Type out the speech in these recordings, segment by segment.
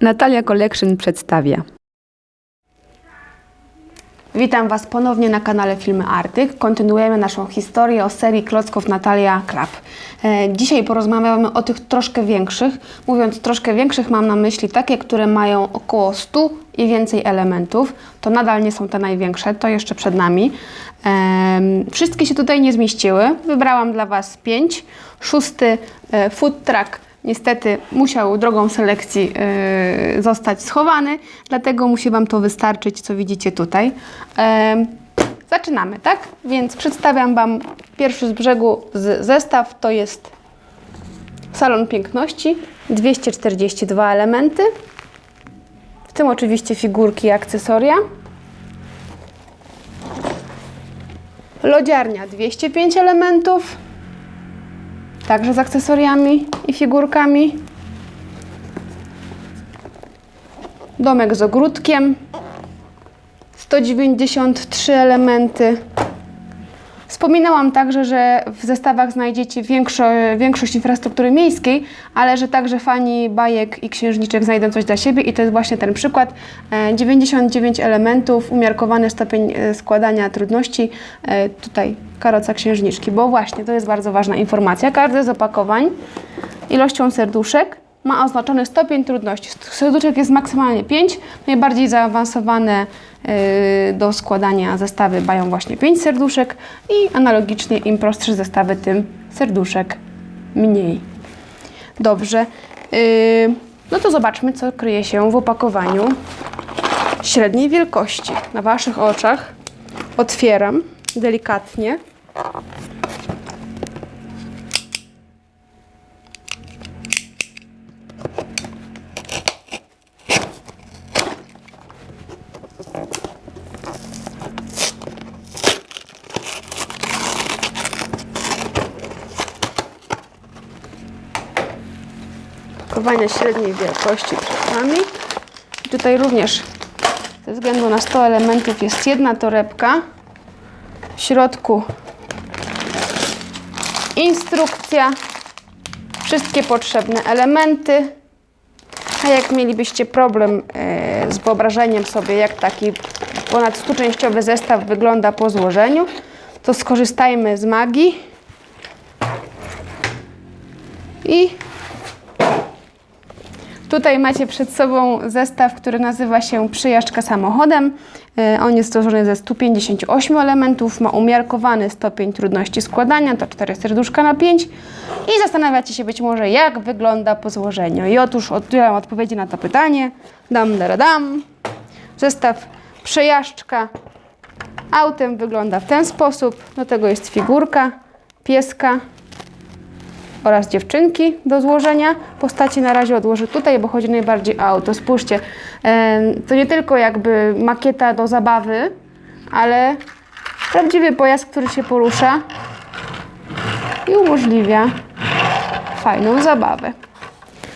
Natalia Collection przedstawia. Witam Was ponownie na kanale Filmy Artyk. Kontynuujemy naszą historię o serii klocków Natalia Krab. E, dzisiaj porozmawiamy o tych troszkę większych. Mówiąc troszkę większych, mam na myśli takie, które mają około 100 i więcej elementów. To nadal nie są te największe, to jeszcze przed nami. Em, wszystkie się tutaj nie zmieściły. Wybrałam dla Was 5. Szósty e, food truck niestety musiał drogą selekcji yy, zostać schowany, dlatego musi Wam to wystarczyć, co widzicie tutaj. Em, zaczynamy, tak? Więc przedstawiam Wam pierwszy z brzegu z zestaw, to jest Salon Piękności, 242 elementy, w tym oczywiście figurki i akcesoria. Lodziarnia 205 elementów, Także z akcesoriami i figurkami. Domek z ogródkiem. 193 elementy. Wspominałam także, że w zestawach znajdziecie większo, większość infrastruktury miejskiej, ale że także fani bajek i księżniczek znajdą coś dla siebie i to jest właśnie ten przykład. E, 99 elementów, umiarkowany stopień e, składania trudności. E, Tutaj karoca księżniczki, bo właśnie to jest bardzo ważna informacja. Każde z opakowań ilością serduszek ma oznaczony stopień trudności. Serduszek jest maksymalnie 5, najbardziej zaawansowane yy, do składania zestawy mają właśnie 5 serduszek i analogicznie im prostsze zestawy, tym serduszek mniej. Dobrze, yy, no to zobaczmy, co kryje się w opakowaniu średniej wielkości. Na Waszych oczach otwieram delikatnie. Opakowania średniej wielkości przed Tutaj również ze względu na 100 elementów jest jedna torebka. W środku instrukcja, wszystkie potrzebne elementy. A jak mielibyście problem e, z wyobrażeniem sobie, jak taki ponad 100-częściowy zestaw wygląda po złożeniu, to skorzystajmy z magii i Tutaj macie przed sobą zestaw, który nazywa się Przyjażdżka samochodem. E, On jest złożony ze 158 elementów, ma umiarkowany stopień trudności składania, to 4 serduszka na 5 i zastanawiacie się być może, jak wygląda po złożeniu. I otóż oddzielam odpowiedzi na to pytanie. Dam, dam, dam. Zestaw Przejażdżka autem wygląda w ten sposób. Do tego jest figurka pieska, oraz dziewczynki do złożenia. Postaci na razie odłożę tutaj, bo chodzi najbardziej o auto. Spójrzcie, to nie tylko jakby makieta do zabawy, ale prawdziwy pojazd, który się porusza i umożliwia fajną zabawę.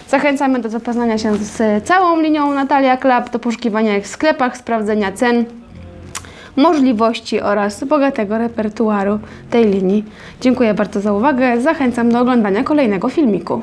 Zachęcamy do zapoznania się z całą linią Natalia Club, do poszukiwania ich w sklepach, sprawdzenia cen możliwości oraz bogatego repertuaru tej linii. Dziękuję bardzo za uwagę. Zachęcam do oglądania kolejnego filmiku.